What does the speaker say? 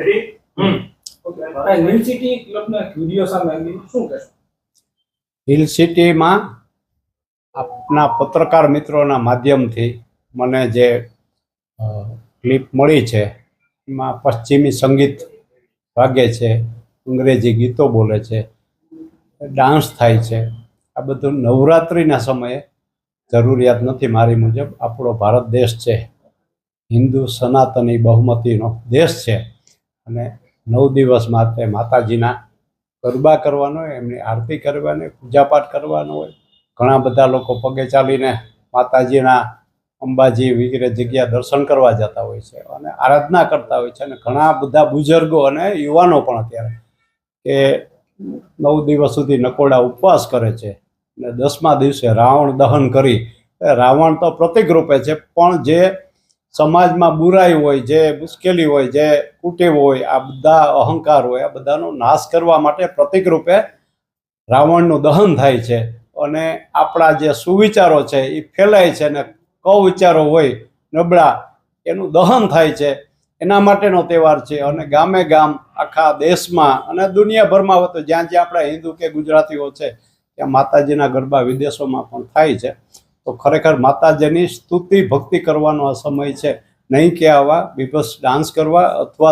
Ready હમ. Hill city ક્લબના video સામે આવી શું કહેશો? હિલ સિટીમાં આપના પત્રકાર મિત્રોના માધ્યમથી મને જે ક્લિપ મળી છે એમાં પશ્ચિમી સંગીત વાગે છે અંગ્રેજી ગીતો બોલે છે ડાન્સ થાય છે આ બધું નવરાત્રિના સમયે જરૂરિયાત નથી મારી મુજબ આપણો ભારત દેશ છે હિન્દુ સનાતની બહુમતીનો દેશ છે. અને નવ દિવસ માટે માતાજીના ગરબા કરવાનો હોય, એમની આરતી કરવાની પૂજાપાઠ કરવાનો હોય. ઘણા બધા લોકો પગે ચાલીને માતાજીના અંબાજી વગેરે જગ્યા દર્શન કરવા જતા હોય છે અને આરાધના કરતા હોય છે. અને ઘણા બધા બુઝુર્ગો અને યુવાનો પણ અત્યારે કે નવ દિવસ સુધી નકોડા ઉપવાસ કરે છે અને દસમા દિવસે રાવણ દહન કરી. રાવણ તો પ્રતિક રૂપે છે, પણ જે સમાજમાં બુરાઈ હોય, જે મુશ્કેલી હોય, જે કુટેવ હોય, આ બધા અહંકાર હોય, આ બધાનો નાશ કરવા માટે પ્રતિકરૂપે રાવણનું દહન થાય છે. અને આપણા જે સુવિચારો છે, એ ફેલાય છે અને કવિચારો હોય, નબળા, એનું દહન થાય છે. એના માટેનો તહેવાર છે અને ગામે ગામ, આખા દેશમાં અને દુનિયાભરમાં તો જ્યાં જ્યાં આપણા હિન્દુ કે ગુજરાતીઓ છે, ત્યાં માતાજીના ગરબા વિદેશોમાં પણ થાય છે. તો ખરેખર માતાજીની સ્તુતિ, ભક્તિ કરવાનો આ સમય છે. નહીં કે આવા બીભત્સ ડાન્સ કરવા અથવા